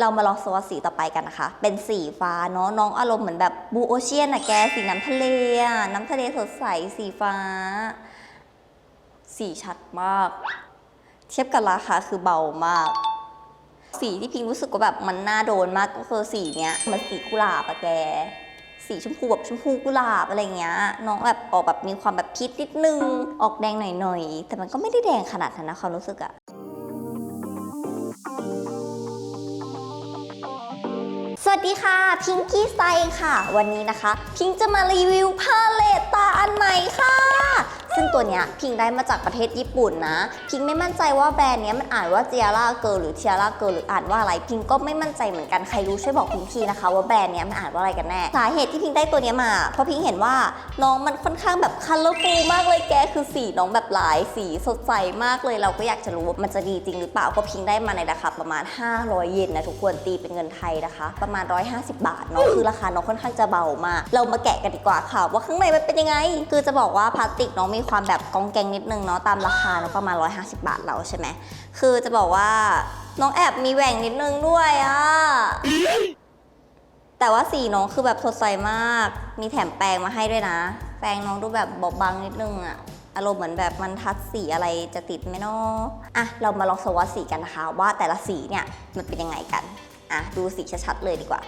เรามาลองสวอตสีต่อไปกันนะคะ เป็นสีฟ้าเนาะน้องอารมณ์เหมือนแบบบูโอเชียนอะแกสีน้ำทะเลอะน้ำทะเลสดใสสีฟ้า สีชัดมาก เทียบกับราคาคือเบามาก สีที่พิงรู้สึกว่าแบบมันน่าโดนมากก็คือสีเนี้ยมันสีกุหลาบอะแก สีชมพูแบบชมพูกุหลาบอะไรเงี้ยน้องแบบออกแบบมีความแบบพิษนิดนึง ออกแดงหน่อยๆแต่มันก็ไม่ได้แดงขนาดนั้นนะความรู้สึกอะ วัสดีค่ะพิงกี้ไซค่ะ วันนี้นะคะ พิงจะมารีวิวพาเลตตาอันใหม่ค่ะ ซึ่งตัวเนี้ยพิงได้มาจากประเทศญี่ปุ่นนะ พิงไม่มั่นใจว่าแบรนด์เนี้ยมันอ่านว่าเจียร่าเกิร์หรือเทียร่าเกิร์หรืออ่านว่าอะไร พิงก็ไม่มั่นใจเหมือนกัน ใครรู้ช่วยบอกพิงทีนะคะว่าแบรนด์เนี้ยมันอ่านว่าอะไรกันแน่ สาเหตุที่พิงได้ตัวเนี้ยมา เพราะพิงเห็นว่าน้องมันค่อนข้างแบบคัลเลอร์ฟูมากเลยแกคือสีน้องแบบหลายสีสดใสมากเลยเราก็อยากจะรู้ว่ามันจะดีจริงหรือเปล่าเพราะพิงได้มาในราคาประมาณ 500 เยนนะทุกคนตีเป็นเงินไทยนะคะ ประมาณ 150 บาทเนาะคือราคาน้องค่อนข้างจะเบามาก เรามาแกะกันดีกว่าค่ะ ว่าข้างในมันเป็นยังไง คือจะบอกว่าพลาสติกน้องมีความแบบกองแกงนิดนึงเนาะตามราคาเนาะประมาณ 150 บาทเราใช่ไหมคือจะบอกว่าน้องแอบมีแหว่งนิดนึงด้วยอะแต่ว่าสีน้องคือแบบสดใสมาก มีแถมแปรงมาให้ด้วยนะ แปรงน้องดูแบบบอบบางนิดนึงอะอารมณ์เหมือนแบบมันทัดสีอะไรจะติดไหมเนาะอะเรามาลองสวอตสีกันนะคะ ว่าแต่ละสีเนี่ยมันเป็นยังไงกัน อะดูสีชัดๆเลยดีกว่า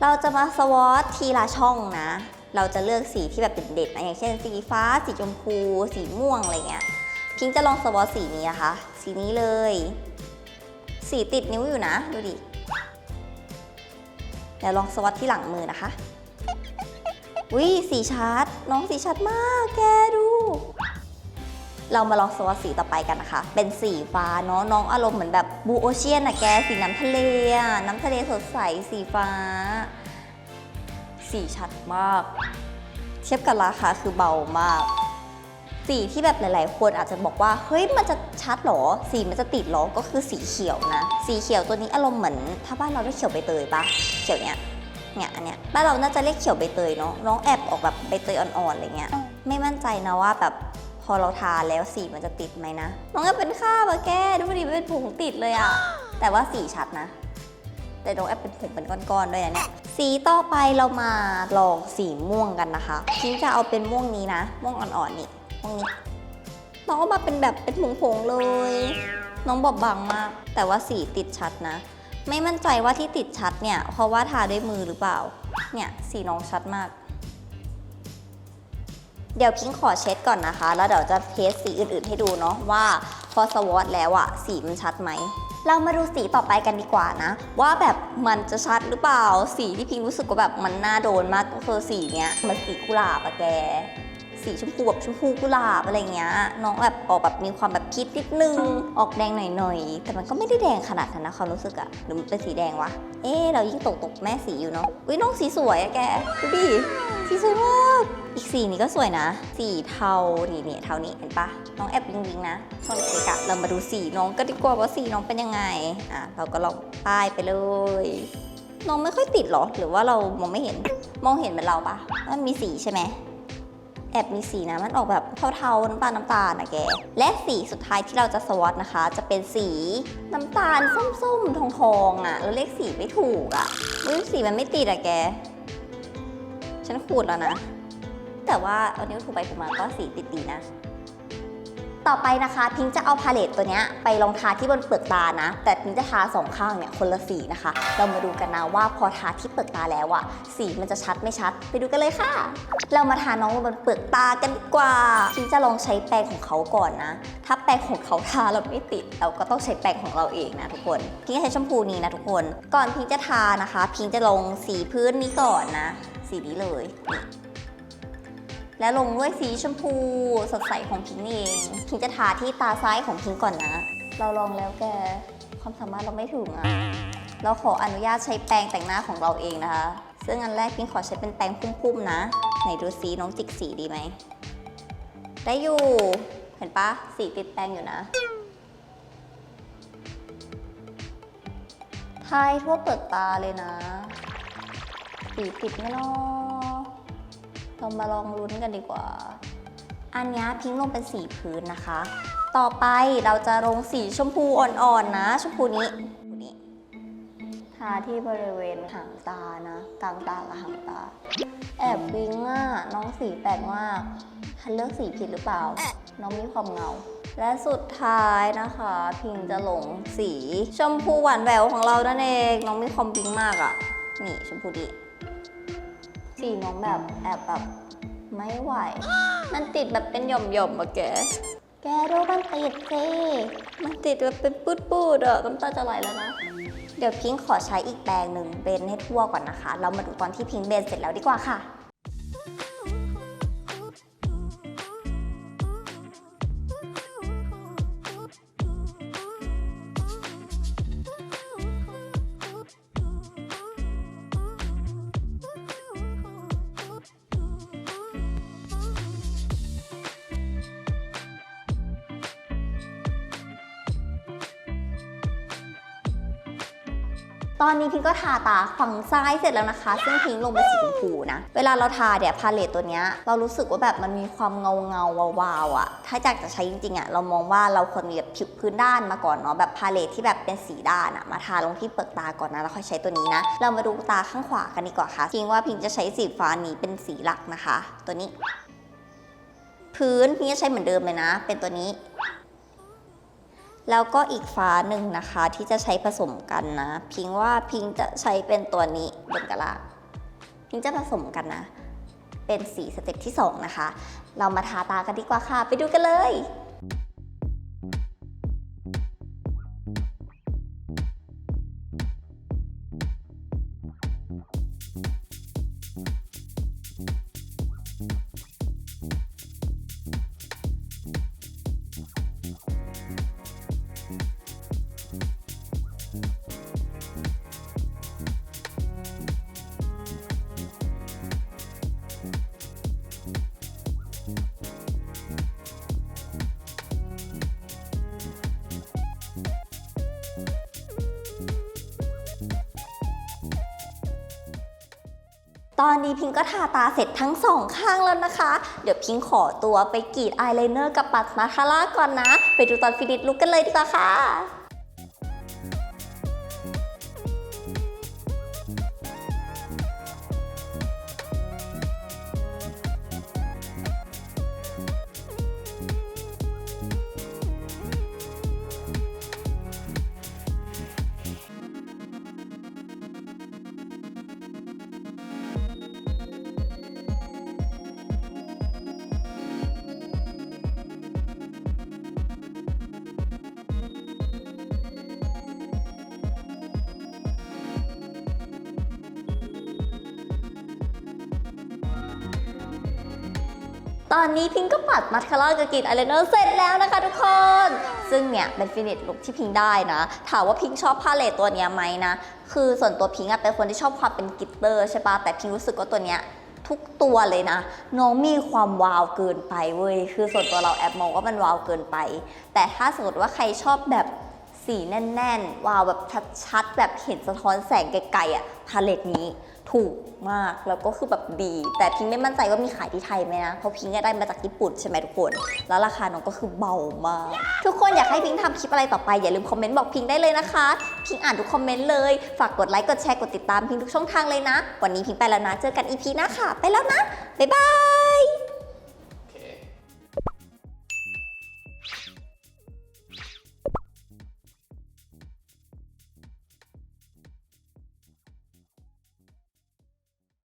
เราจะมาสวอตทีละช่องนะ เราจะเลือกสีที่แบบเด่นๆนะอย่างเช่น สีฟ้า สีชมพู สีม่วงอะไรเงี้ย พิงจะลองสวอตสีนี้นะคะ สีนี้เลย สีติดนิ้วอยู่นะ ดูดิ เดี๋ยวลองสวอตที่หลังมือนะคะวิสีชัด น้องสีชัดมาก แกดู เรามาลองสวอตสีต่อไปกันนะคะ เป็นสีฟ้าเนาะ น้องอารมณ์เหมือนแบบบูโอเชียนอะแก สีน้ำทะเลอะน้ำทะเลสดใส สีฟ้า สีชัดมาก เทียบกับราคาคือเบามาก สีที่แบบหลาย ๆ คนอาจจะบอกว่า เฮ้ยมันจะชัดเหรอ สีมันจะติดเหรอ ก็คือสีเขียวนะ สีเขียวตัวนี้อารมณ์เหมือน ถ้าบ้านเราเรียกเขียวใบเตยปะเขียวเนี้ยเนี่ยอันเนี้ยบ้านเราน่าจะเรียกเขียวใบเตยเนาะน้องแอบออกแบบใบเตยอ่อนๆอะไรเงี้ย ไม่มั่นใจนะว่าแบบพอเราทาแล้วสีมันจะติดไหมนะ น้องแอบเป็นข้าบอะแกดูดิมันเป็นผงติดเลยอะแต่ว่าสีชัดนะ แต่น้องแอบเป็นผงเป็นก้อนๆด้วยนะเนี่ยสีต่อไปเรามาลองสีม่วงกันนะคะพิงจะเอาเป็นม่วงนี้นะ ม่วงอ่อนๆนี่ม่วงนี้น้องเอามาเป็นแบบเป็นผงๆเลย น้องบอบบางมาก แต่ว่าสีติดชัดนะ ไม่มั่นใจว่าที่ติดชัดเนี่ย เพราะว่าทาด้วยมือหรือเปล่า เนี่ยสีน้องชัดมาก เดี๋ยวพิงขอเช็ดก่อนนะคะ แล้วเดี๋ยวจะเทสสีอื่นๆให้ดูเนาะว่าพอสวอตแล้วอะสีมันชัดไหม เรามาดูสีต่อไปกันดีกว่านะ ว่าแบบมันจะชัดหรือเปล่า สีที่พิงรู้สึกว่าแบบมันน่าโดนมากก็คือสีเนี้ยมันสีกุหลาบอะแก สีชมพูแบบชมพูกุหลาบอะไรเงี้ยน้องแบบออกแบบมีความแบบพิษนิดนึง ออกแดงหน่อยๆ แต่มันก็ไม่ได้แดงขนาดนั้นนะความรู้สึกอะหรือมันเป็นสีแดงวะ เอ๊ะเรายิ่งตกตกแม่สีอยู่เนาะอุ้ยน้องสีสวยอะแกดูดิสีสวยมาก อีกสีนี้ก็สวยนะ สีเทานี่เนี่ยเทานี้เห็นปะน้องแอบวิงวิงนะช่วงเล็กๆอะเรามาดูสีน้องก็ดีกว่าว่าสีน้องเป็นยังไงอะเราก็ลองป้ายไปเลย น้องไม่ค่อยติดหรอ หรือว่าเรามองไม่เห็นมองเห็นเหมือนเราปะมันมีสีใช่ไหม แอบมีสีนะ มันออกแบบเทาๆน้ำตาลน้ำตาลนะแก และสีสุดท้ายที่เราจะสวอตนะคะ จะเป็นสีน้ำตาลส้มๆ ทองๆอะ แล้วเลขสีไม่ถูกอะรู้สีมันไม่ติดอะแก ฉันขูดแล้วนะ แต่ว่าเอานิ้วถูไปถูมาก็สีติดๆนะ ต่อไปนะคะพิงจะเอาพาเลตตัวนี้ไปลองทาที่บนเปลือกตานะ แต่พิงจะทาสองข้างเนี่ยคนละสีนะคะ เรามาดูกันนะว่าพอทาที่เปลือกตาแล้วอะสีมันจะชัดไม่ชัด ไปดูกันเลยค่ะ เรามาทาน้องบนเปลือกตากันดีกว่าพิงจะลองใช้แปรงของเขาก่อนนะ ถ้าแปรงของเขาทาเราไม่ติด เราก็ต้องใช้แปรงของเราเองนะทุกคนพิงใช้แชมพูนี้นะทุกคน ก่อนพิงจะทานะคะ พิงจะลงสีพื้นนี้ก่อนนะ สีนี้เลย และลงด้วยสีชมพูสดใสของพิงค์เอง พิงจะทาที่ตาซ้ายของพิงค์ก่อนนะ เราลองแล้วแกความสามารถเราไม่ถึงอะเราขออนุญาตใช้แปรงแต่งหน้าของเราเองนะคะ ซึ่งอันแรกพิงขอใช้เป็นแปรงพุ่มๆนะ ไหนดูสีน้องจิกสีดีไหม ได้อยู่ เห็นปะสีติดแปรงอยู่นะทายทั่วเปลือกตาเลยนะ สีติดไมเนาะ เรามาลองลุ้นกันดีกว่า อันนี้พิงค์ลงเป็นสีพื้นนะคะ ต่อไปเราจะลงสีชมพูอ่อนๆนะ ชมพูนี้นี้ทาที่บริเวณหางตานะกลางตากับหางตา แอบวิงอะน้องสีแปลกมากทันเลือกสีผิดหรือเปล่า น้องมีความเงาและสุดท้ายนะคะ พิงจะลงสี ชมพูหวานแหววของเรานั่นเอง น้องมีความวิงมากอะ นี่ชมพูดี สีน้องแบบแอบแบบไม่ไหว มันติดแบบเป็นหย่อมๆอะแก แกดูมันติดสิมันติดแบบเป็นปืดๆอะน้ำตาจะไหลแล้วนะ เดี๋ยวพิงค์ขอใช้อีกแปรงหนึ่งเบนให้ทั่วก่อนนะคะ เรามาดูตอนที่พิงค์เบนเสร็จแล้วดีกว่าค่ะ ตอนนี้พิงก็ทาตาฝั่งซ้ายเสร็จแล้วนะคะ ซึ่งพิงลงเป็นสีชมพูนะ เวลาเราทาเนี่ยพาเลตตัวเนี้ยเรารู้สึกว่าแบบมันมีความเงาเงาวาวๆอะถ้าอยากจะใช้จริงๆอะเรามองว่าเราควรมีแบบผิวพื้นด้านมาก่อนเนาะแบบพาเลตที่แบบเป็นสีด้านอะมาทาลงที่เปลือกตาก่อนนะแล้วค่อยใช้ตัวนี้นะ เรามาดูตาข้างขวากันดีกว่าค่ะพิงว่าพิงจะใช้สีฟ้านี้เป็นสีหลักนะคะ ตัวนี้ พื้นพิงจะใช้เหมือนเดิมเลยนะ เป็นตัวนี้ แล้วก็อีกฟ้าหนึ่งนะคะที่จะใช้ผสมกันนะ พิงว่าพิงจะใช้เป็นตัวนี้บนกระลาพิงจะผสมกันนะ เป็นสีสเต็ปที่ 2 นะคะ เรามาทาตากันดีกว่าค่ะ ไปดูกันเลย ตอนนี้พิงก็ทาตาเสร็จทั้งสองข้างแล้วนะคะ เดี๋ยวพิงขอตัวไปกรีดอายไลเนอร์กับปัดมาคาร่าก่อนนะ ไปดูตอนฟินิชลุกกันเลยดีกว่าค่ะ ตอนนี้พิงก็ปัดมัสคาร่ากับกรีดอายไลเนอร์เสร็จแล้วนะคะทุกคน ซึ่งเนี่ยเป็นฟินิชลุคที่พิงได้นะ ถามว่าพิงชอบพาเลตตัวเนี้ยไหมนะ คือส่วนตัวพิงอะเป็นคนที่ชอบความเป็นกิตเตอร์ใช่ปะแต่พิงรู้สึกว่าตัวเนี้ยทุกตัวเลยนะ น้องมีความวาวเกินไปเว้ย คือส่วนตัวเราแอบมองว่ามันวาวเกินไป แต่ถ้าสมมติว่าใครชอบแบบ สีแน่นๆ วาวแบบชัดๆ แบบเห็นสะท้อนแสงไกลๆอะพาเลตนี้ถูกมาก แล้วก็คือแบบดี แต่พิงไม่มั่นใจว่ามีขายที่ไทยไหมนะ เพราะพิงก็ได้มาจากญี่ปุ่นใช่ไหมทุกคน แล้วราคาน้องก็คือเบามาก ทุกคนอยากให้พิงทำคลิปอะไรต่อไป อย่าลืมคอมเมนต์บอกพิงได้เลยนะคะ พิงอ่านทุกคอมเมนต์เลย ฝากกดไลค์กดแชร์กดติดตามพิงทุกช่องทางเลยนะ วันนี้พิงไปแล้วนะ เจอกันอีพีหน้าค่ะ ไปแล้วนะบ๊ายบาย